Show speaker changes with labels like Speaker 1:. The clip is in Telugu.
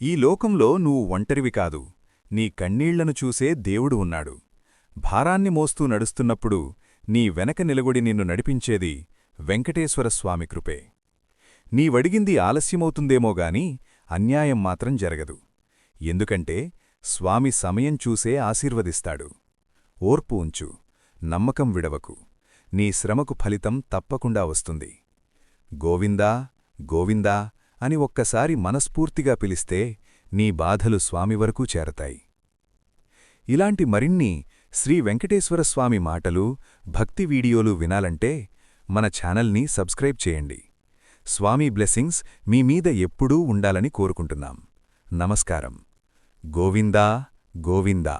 Speaker 1: ఈ లోకంలో నువ్వు ఒంటరివి కాదు. నీ కన్నీళ్ళను చూసే దేవుడు ఉన్నాడు. భారాన్ని మోస్తూ నడుస్తున్నప్పుడు నీ వెనక నిలగొడి నిన్ను నడిపించేది వెంకటేశ్వరస్వామి కృపే. నీవడిగింది ఆలస్యమవుతుందేమోగాని అన్యాయం మాత్రం జరగదు. ఎందుకంటే స్వామి సమయం చూసే ఆశీర్వదిస్తాడు. ఓర్పు ఉంచు నమ్మకం విడవకు. నీ శ్రమకు ఫలితం తప్పకుండా వస్తుంది. గోవిందా గోవిందా అని ఒక్కసారి మనస్ఫూర్తిగా పిలిస్తే నీ బాధలు స్వామి వరకు చేరతాయి. ఇలాంటి మరిన్ని శ్రీ వెంకటేశ్వర స్వామి మాటలు భక్తి వీడియోలు వినాలంటే మన ఛానల్ని సబ్స్క్రైబ్ చేయండి. స్వామి బ్లెస్సింగ్స్ మీ మీద ఎప్పుడూ ఉండాలని కోరుకుంటున్నాం. నమస్కారం. గోవిందా గోవిందా.